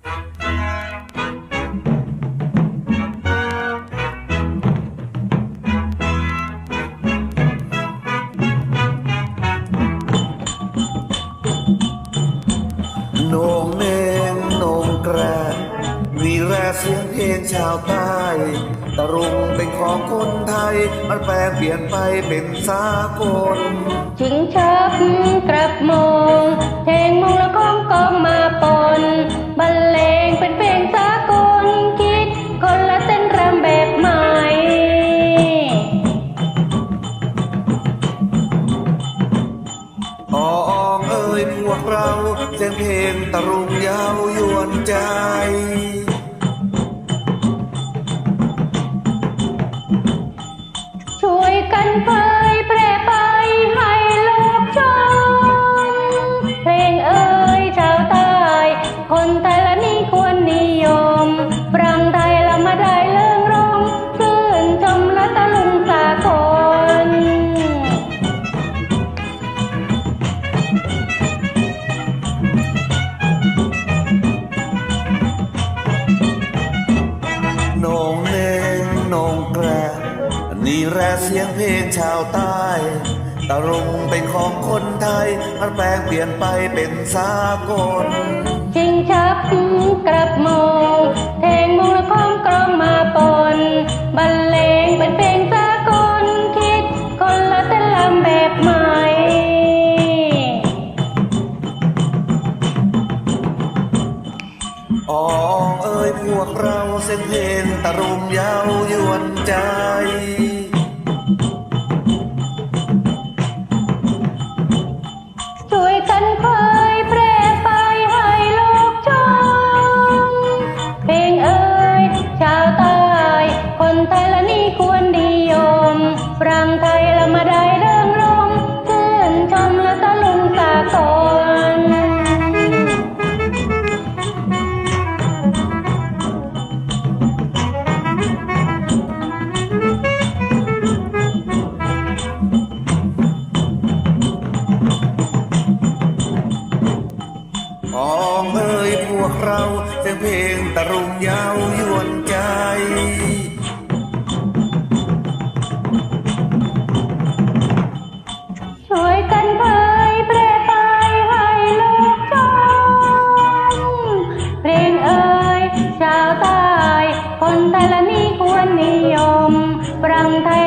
โหนงเนงโหนงแกรวีแร่เสียงเพลงชาวใต้ตะรุงเป็นของคนไทย มันแปลงเปลี่ยนไปเป็นสากล ชิงชักกระโมองเพลงมงและกอง ยพวกเราเสียงเพลงตะรุงยาวยวนใจช่วยกันเผยแพ นี่แรเสียงเพลงชาวใต้ตะรุงเป็นของคนไทย มันแปลงเปลี่ยนไปเป็นสากลชิงชักกระโมงเพลงมงและข้องกรองมาปนบรรเลงเป็นเพลงสากลคิด คนละเต้นลำแบบใหม่อองเอ้ย พวกเราเส้นเพนตะรุมยาวยวนใจ อองเอ้ยพวกเราเสียงเพลงตะรุงยาวยวนใจช่วยกันเผยแพร่ไปให้โลกชมเพลงเอ่ยชาวใต้คนไทยละนี่ควรนิยมปรังไทย